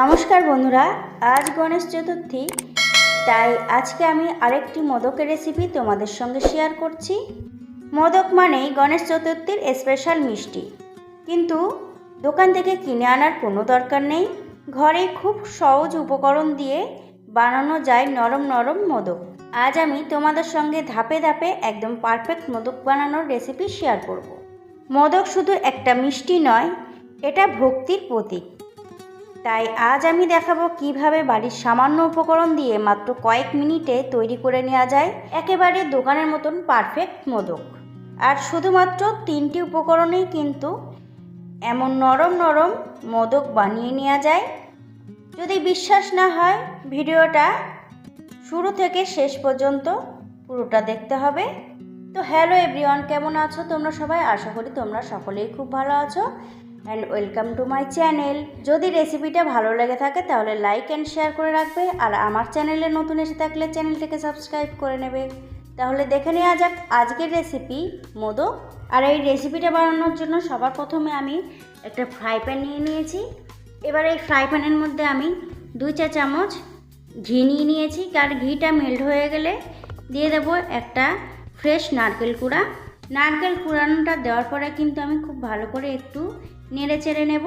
নমস্কার বন্ধুরা, আজ গণেশ চতুর্থী, তাই আজকে আমি আরেকটি মোদকের রেসিপি তোমাদের সঙ্গে শেয়ার করছি। মোদক মানেই গণেশ চতুর্থীর স্পেশাল মিষ্টি। কিন্তু দোকান থেকে কিনে আনার কোনো দরকার নেই। ঘরে খুব সহজ উপকরণ দিয়ে বানানো যায় নরম নরম মোদক। আজ আমি তোমাদের সঙ্গে ধাপে ধাপে একদম পারফেক্ট মোদক বানানোর রেসিপি শেয়ার করব। মোদক শুধু একটা মিষ্টি নয়, এটা ভক্তির প্রতীক। তাই আজ আমি দেখাবো কীভাবে বাড়ির সামান্য উপকরণ দিয়ে মাত্র কয়েক মিনিটে তৈরি করে নেওয়া যায়। একেবারে দোকানের মতন পারফেক্ট মোদক। আর শুধুমাত্র তিনটি উপকরণেই কিন্তু এমন নরম নরম মোদক বানিয়ে নেওয়া যায়। যদি বিশ্বাস না হয়, ভিডিওটা শুরু থেকে শেষ পর্যন্ত পুরোটা দেখতে হবে। তো হ্যালো এভরিওয়ান, কেমন আছো? তোমরা সবাই? আশা করি তোমরা সকলেই খুব ভালো আছো। And welcome to my channel যদি রেসিপিটা ভালো লেগে থাকে, তাহলে লাইক অ্যান্ড শেয়ার করে রাখবে, আর আমার চ্যানেলে নতুন এসে থাকলে চ্যানেলটিকে সাবস্ক্রাইব করে নেবে। তাহলে দেখে নেওয়া যাক আজকের রেসিপি মোদক আর এই রেসিপিটা বানানোর জন্য সবার প্রথমে আমি একটা ফ্রাই প্যান নিয়ে নিয়েছি। এবার এই ফ্রাই প্যানের মধ্যে আমি দুই চা চামচ ঘি নিয়ে নিয়েছি আর ঘিটা মেল্ট হয়ে গেলে দিয়ে দেব একটা ফ্রেশ নারকেল কুড়া। নারকেল কুড়ানোটা দেওয়ার পরে কিন্তু আমি খুব ভালো করে একটু নেড়ে চেড়ে নেব।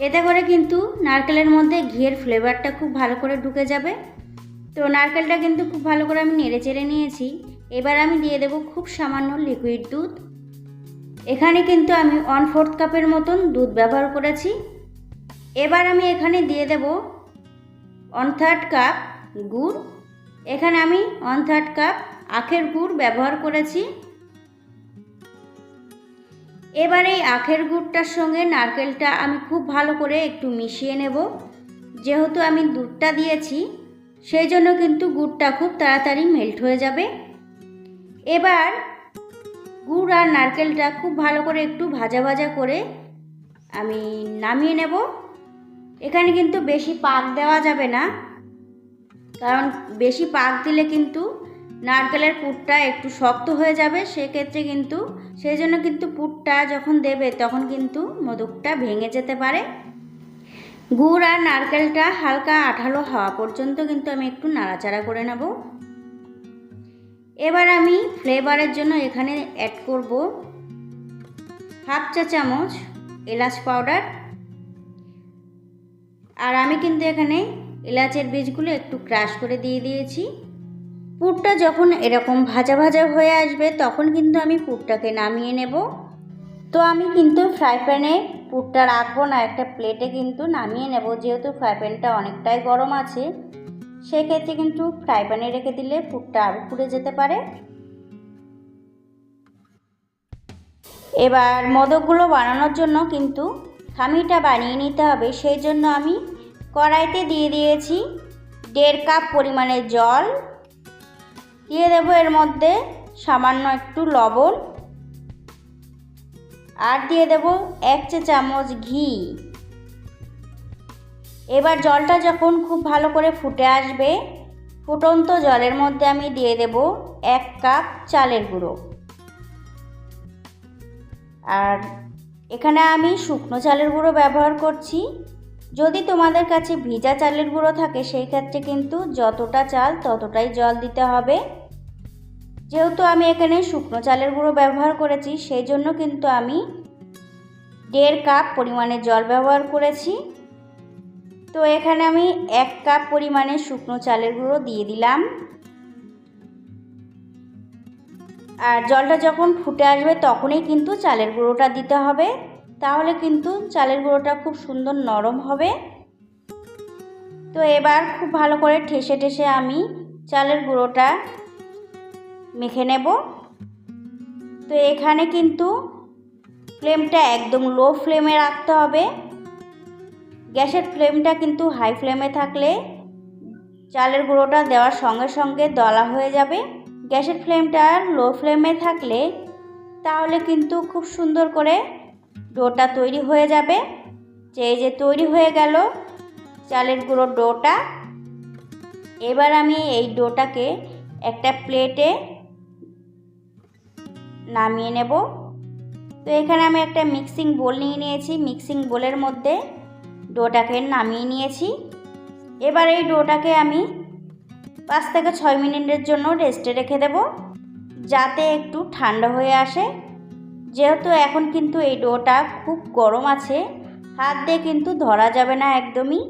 এতে করে কিন্তু নারকেলের মধ্যে ঘিয়ের ফ্লেভারটা খুব ভালো করে ঢুকে যাবে। তো নারকেলটা কিন্তু খুব ভালো করে আমি নেড়ে চেড়ে নিয়েছি। এবার আমি দিয়ে দেব খুব সামান্য লিকুইড দুধ। এখানে কিন্তু আমি ওয়ান ফোর্থ কাপের মতন দুধ ব্যবহার করেছি। এবার আমি এখানে দিয়ে দেব ওয়ান থার্ড কাপ গুড়। এখানে আমি ওয়ান থার্ড কাপ আখের গুড় ব্যবহার করেছি। এবার এই আখের গুড়টার সঙ্গে নারকেলটা আমি খুব ভালো করে একটু মিশিয়ে নেব। যেহেতু আমি দুধটা দিয়েছি, সেই জন্য কিন্তু গুড়টা খুব তাড়াতাড়ি মেল্ট হয়ে যাবে। এবার গুড় আর নারকেলটা খুব ভালো করে একটু ভাজা ভাজা করে আমি নামিয়ে নেব। এখানে কিন্তু বেশি পাক দেওয়া যাবে না, কারণ বেশি পাক দিলে কিন্তু নারকেলের পুরটা একটু শক্ত হয়ে যাবে। সেক্ষেত্রে কিন্তু সেই জন্য কিন্তু পুরটা যখন দেবে, তখন কিন্তু মোদকটা ভেঙে যেতে পারে। গুড় আর নারকেলটা হালকা আঠালো হওয়া পর্যন্ত কিন্তু আমি একটু নাড়াচাড়া করে নেব। এবার আমি ফ্লেভারের জন্য এখানে অ্যাড করব হাফ চা চামচ এলাচ পাউডার। আর আমি কিন্তু এখানে এলাচের বীজগুলো একটু ক্রাশ করে দিয়ে দিয়েছি। পুরটা যখন এরকম ভাজা ভাজা হয়ে আসবে, তখন কিন্তু আমি পুরটাকে নামিয়ে নেব। তো আমি কিন্তু ফ্রাই প্যানে পুরটা রাখব না, একটা প্লেটে কিন্তু নামিয়ে নেব, যেহেতু ফ্রাই প্যানটা অনেকটাই গরম আছে। সেক্ষেত্রে কিন্তু ফ্রাই প্যানে রেখে দিলে পুরটা আরও পুড়ে যেতে পারে। এবার মোদকগুলো বানানোর জন্য কিন্তু খামিটা বানিয়ে নিতে হবে, সেই জন্য আমি কড়াইতে দিয়ে দিয়েছি দেড় কাপ পরিমাণে জল। দিয়ে দেবো এর মধ্যে সামান্য একটু লবণ। আর দিয়ে দেব এক চা চামচ ঘি। এবার জলটা যখন খুব ভালো করে ফুটে আসবে, ফুটন্ত জলের মধ্যে আমি দিয়ে দেব এক কাপ চালের গুঁড়ো। আর এখানে আমি শুকনো চালের গুঁড়ো ব্যবহার করছি। যদি তোমাদের কাছে ভিজা চালের গুঁড়ো থাকে, সেই ক্ষেত্রে কিন্তু যতটা চাল ততটাই জল দিতে হবে। যেহেতু আমি এখানে শুকনো চালের গুঁড়ো ব্যবহার করেছি সেই জন্য কিন্তু আমি দেড় কাপ পরিমাণে জল ব্যবহার করেছি। তো এখানে আমি এক কাপ পরিমাণে শুকনো চালের গুঁড়ো দিয়ে দিলাম। আর জলটা যখন ফুটে আসবে, তখনই কিন্তু চালের গুঁড়োটা দিতে হবে। তাহলে কিন্তু চালের গুঁড়োটা খুব সুন্দর নরম হবে। তো এবার খুব ভালো করে ঠেসে ঠেসে আমি চালের গুঁড়োটা মেখে নেব। তো এখানে কিন্তু ফ্লেমটা একদম লো ফ্লেমে রাখতে হবে। গ্যাসের ফ্লেমটা কিন্তু হাই ফ্লেমে থাকলে চালের গুঁড়োটা দেওয়ার সঙ্গে সঙ্গে দলা হয়ে যাবে। গ্যাসের ফ্লেমটা লো ফ্লেমে থাকলে তাহলে কিন্তু খুব সুন্দর করে ডোটা তৈরি হয়ে যাবে। যে এই যে তৈরি হয়ে গেল চালের গুঁড়োর ডোটা, এবার আমি এই ডোটাকে একটা প্লেটে নামিয়ে নেব। তো এখানে আমি একটা মিক্সিং বোল নিয়ে নিয়েছি। মিক্সিং বোলের মধ্যে ডোটাকে নামিয়ে নিয়েছি। এবার এই ডোটাকে আমি পাঁচ থেকে ছয় মিনিটের জন্য রেস্টে রেখে দেব, যাতে একটু ঠান্ডা হয়ে আসে। যেহেতু এখন কিন্তু এই ডোটা খুব গরম আছে, হাত দিয়ে কিন্তু ধরা যাবে না একদমই।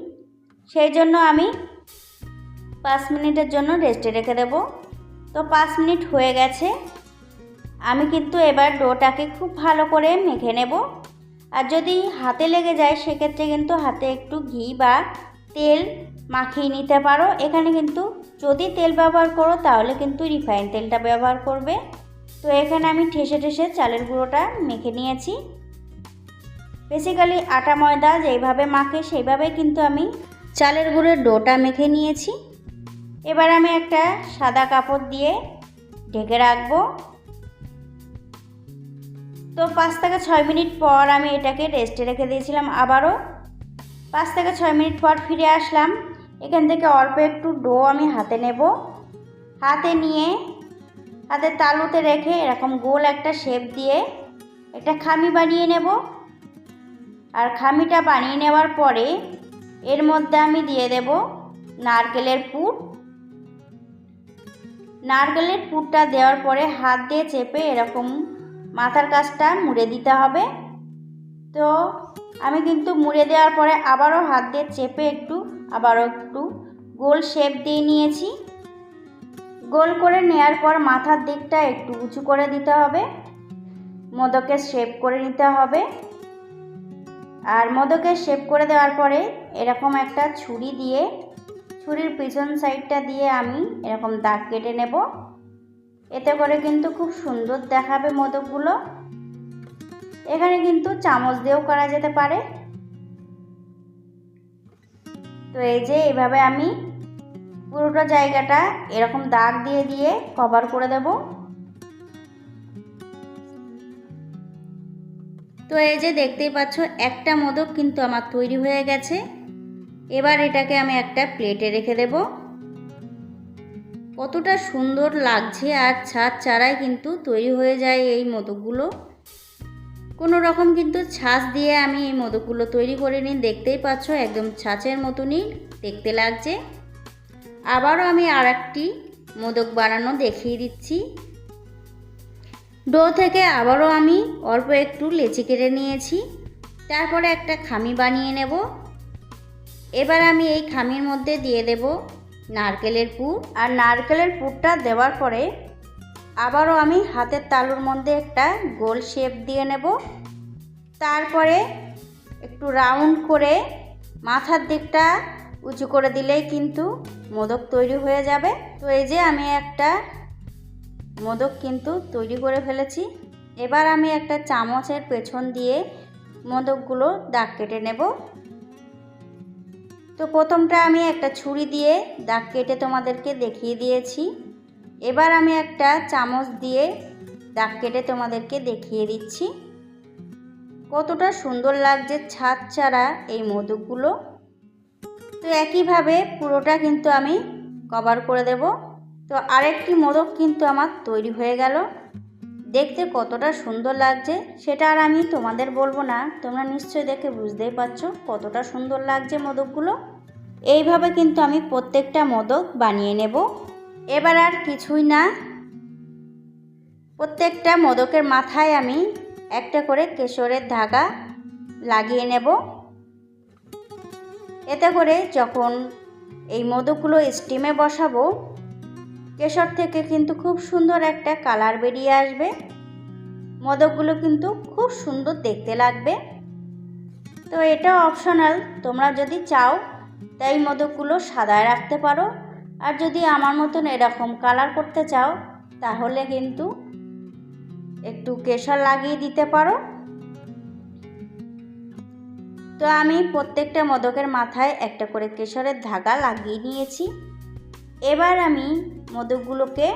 সেই জন্য আমি পাঁচ মিনিটের জন্য রেস্টে রেখে দেব। তো পাঁচ মিনিট হয়ে গেছে। আমি কিন্তু এবার ডোটাকে খুব ভালো করে মেখে নেব। আর যদি হাতে লেগে যায়, সেক্ষেত্রে কিন্তু হাতে একটু ঘি বা তেল মাখিয়ে নিতে পারো। এখানে কিন্তু যদি তেল ব্যবহার করো, তাহলে কিন্তু রিফাইন তেলটা ব্যবহার করবে। তো এখানে আমি ঠেসে ঠেসে চালের গুঁড়োটা মেখে নিয়েছি। বেসিক্যালি আটা ময়দা যেইভাবে মাখে সেইভাবে কিন্তু আমি চালের গুঁড়োর ডোটা মেখে নিয়েছি। এবার আমি একটা সাদা কাপড় দিয়ে ঢেকে রাখব। তো পাঁচ থেকে ছয় মিনিট পর আমি এটাকে রেস্টে রেখে দিয়েছিলাম আবারও। পাঁচ থেকে ছয় মিনিট পর ফিরে আসলাম। এখান থেকে অল্প একটু ডো আমি হাতে নেব। হাতে নিয়ে হাতে তালুতে রেখে এরকম গোল একটা শেপ দিয়ে একটা খামি বানিয়ে নেব। আর খামিটা বানিয়ে নেওয়ার পরে এর মধ্যে আমি দিয়ে দেব নারকেলের পুর। নারকেলের পুরটা দেওয়ার পরে হাত দিয়ে চেপে এরকম মাথার কাছটা মুড়ে দিতে হবে। তো আমি কিন্তু মুড়ে দেওয়ার পরে আবারও হাত দিয়ে চেপে একটু, আবারও একটু গোল শেপ দিয়ে নিয়েছি। গোল করে নেওয়ার পর মাথার দিকটা একটু উঁচু করে দিতে হবে। মোদকের শেপ করে নিতে হবে। আর মোদকের শেপ করে দেওয়ার পরে এরকম একটা ছুরি দিয়ে, ছুরির পিছন সাইডটা দিয়ে আমি এরকম দাগ কেটে নেব। এতে করে কিন্তু খুব সুন্দর দেখাবে মোদকগুলো। এখানে কিন্তু চামচ দিয়েও করা যেতে পারে। তো এই যে এইভাবে আমি পুরোটা জায়গাটা এরকম দাগ দিয়ে দিয়ে কভার করে দেব। তো এই যে দেখতেই পাচ্ছ, একটা মোদক কিন্তু আমার তৈরি হয়ে গেছে। এবার এটাকে আমি একটা প্লেটে রেখে দেব। কতটা সুন্দর লাগছে আর ছাদ চারাই কিন্তু তৈরি হয়ে যায় এই মোদকগুলো। কোনো রকম কিন্তু ছাঁচ দিয়ে আমি এই মোদকগুলো তৈরি করে নিই, দেখতেই পাচ্ছ একদম ছাঁচের মতনই দেখতে লাগছে। আবারও আমি আর একটি মোদক বানানো দেখিয়ে দিচ্ছি। ডো থেকে আবারও আমি অল্প একটু লেচি কেটে নিয়েছি, তারপরে একটা খামি বানিয়ে নেব। এবার আমি এই খামির মধ্যে দিয়ে দেব নারকেলের পুর। আর নারকেলের পুরটা দেওয়ার পরে আবারও আমি হাতের তালুর মধ্যে একটা গোল শেপ দিয়ে নেব। তারপরে একটু রাউন্ড করে মাথার দিকটা উঁচু করে দিলেই কিন্তু মোদক তৈরি হয়ে যাবে। তো এই যে আমি একটা মোদক কিন্তু তৈরি করে ফেলেছি। এবার আমি একটা চামচের পেছন দিয়ে মোদকগুলো দাগ কেটে নেব। তো প্রথমটা আমি একটা ছুরি দিয়ে দাগ কেটে তোমাদেরকে দেখিয়ে দিয়েছি। এবার আমি একটা চামচ দিয়ে দাগ কেটে তোমাদেরকে দেখিয়ে দিচ্ছি। কতটা সুন্দর লাগছে ছাদ ছাড়া এই মধুগুলো। তো একইভাবে পুরোটা কিন্তু আমি কভার করে দেব। তো আরেকটি মোদক কিন্তু আমার তৈরি হয়ে গেল। দেখতে কতটা সুন্দর লাগছে সেটা আর আমি তোমাদের বলব না। তোমরা নিশ্চয়ই দেখে বুঝতেই পারছ কতটা সুন্দর লাগছে মোদকগুলো। এইভাবে কিন্তু আমি প্রত্যেকটা মোদক বানিয়ে নেব। এবার আর কিছুই না। প্রত্যেকটা মোদকের মাথায় আমি একটা করে কেশরের ধাগা লাগিয়ে নেব। এতে করে যখন এই মোদকগুলো স্টিমে বসাবো কেশর থেকে কিন্তু খুব সুন্দর একটা কালার বেরিয়ে আসবে। মোদকগুলো কিন্তু খুব সুন্দর দেখতে লাগবে। তো এটা অপশনাল তোমরা যদি চাও, তাই মোদকগুলো সাদায় রাখতে পারো। আর যদি আমার মতন এরকম কালার করতে চাও, তাহলে কিন্তু একটু কেশর লাগিয়ে দিতে পারো। তো আমি প্রত্যেকটা মোদকের মাথায় একটা করে কেশরের ধাগা লাগিয়ে নিয়েছি। এবার আমি মোদকগুলোকে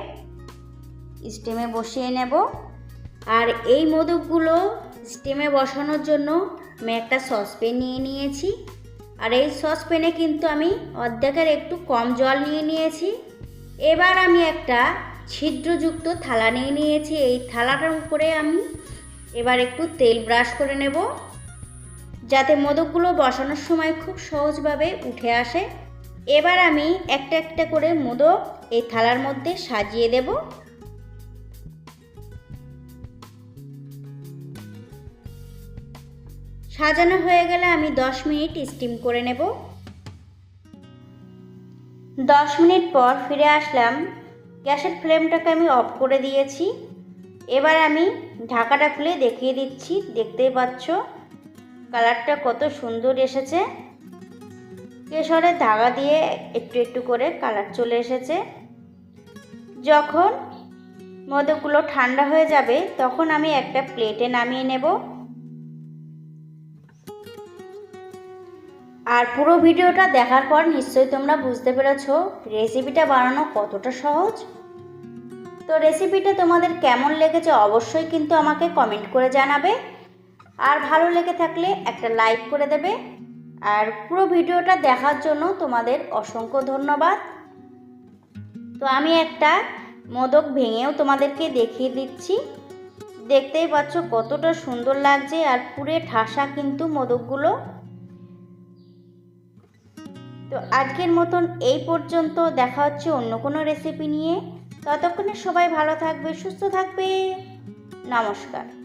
স্টেমে বসিয়ে নেব। আর এই মোদকগুলো স্টেমে বসানোর জন্য আমি একটা সসপ্যান নিয়ে নিয়েছি। আর এই সসপ্যানে কিন্তু আমি অর্ধেকের একটু কম জল নিয়ে নিয়েছি। এবার আমি একটা ছিদ্রযুক্ত থালা নিয়ে নিয়েছি। এই থালাটার উপরে আমি এবার একটু তেল ব্রাশ করে নেব। যাতে মোদকগুলো বসানোর সময় খুব সহজভাবে উঠে আসে। এবার আমি একটা একটা করে মোদক এই থালার মধ্যে সাজিয়ে দেব। সাজানো হয়ে গেলে আমি 10 মিনিট স্টিম করে নেব। দশ মিনিট পর ফিরে আসলাম। গ্যাসের ফ্লেমটাকে আমি অফ করে দিয়েছি। এবার আমি ঢাকাটা খুলে দেখিয়ে দিচ্ছি। দেখতেই পাচ্ছ, কালারটা কত সুন্দর এসেছে। কেশরের ধাগা দিয়ে একটু একটু করে কালার চলে এসেছে। যখন মদকগুলো ঠান্ডা হয়ে যাবে, তখন আমি একটা প্লেটে নামিয়ে নেব। আর পুরো ভিডিওটা দেখার পর নিশ্চয়ই তোমরা বুঝতে পেরেছ রেসিপিটা বানানো কতটা সহজ। তো রেসিপিটা তোমাদের কেমন লেগেছে অবশ্যই কিন্তু আমাকে কমেন্ট করে জানাবে। আর ভালো লেগে থাকলে একটা লাইক করে দেবে। আর পুরো ভিডিওটা দেখার জন্য তোমাদের অসংখ্য ধন্যবাদ। তো আমি একটা মোদক ভেঙেও তোমাদেরকে দেখিয়ে দিচ্ছি। দেখতেই পাচ্ছ কতটা সুন্দর লাগছে আর পুরে ঠাসা কিন্তু মোদকগুলো। তো আজকের মতন এই পর্যন্ত দেখা হচ্ছে অন্য কোনো রেসিপি নিয়ে। ততক্ষণে সবাই ভালো থাকবে, সুস্থ থাকবে। নমস্কার।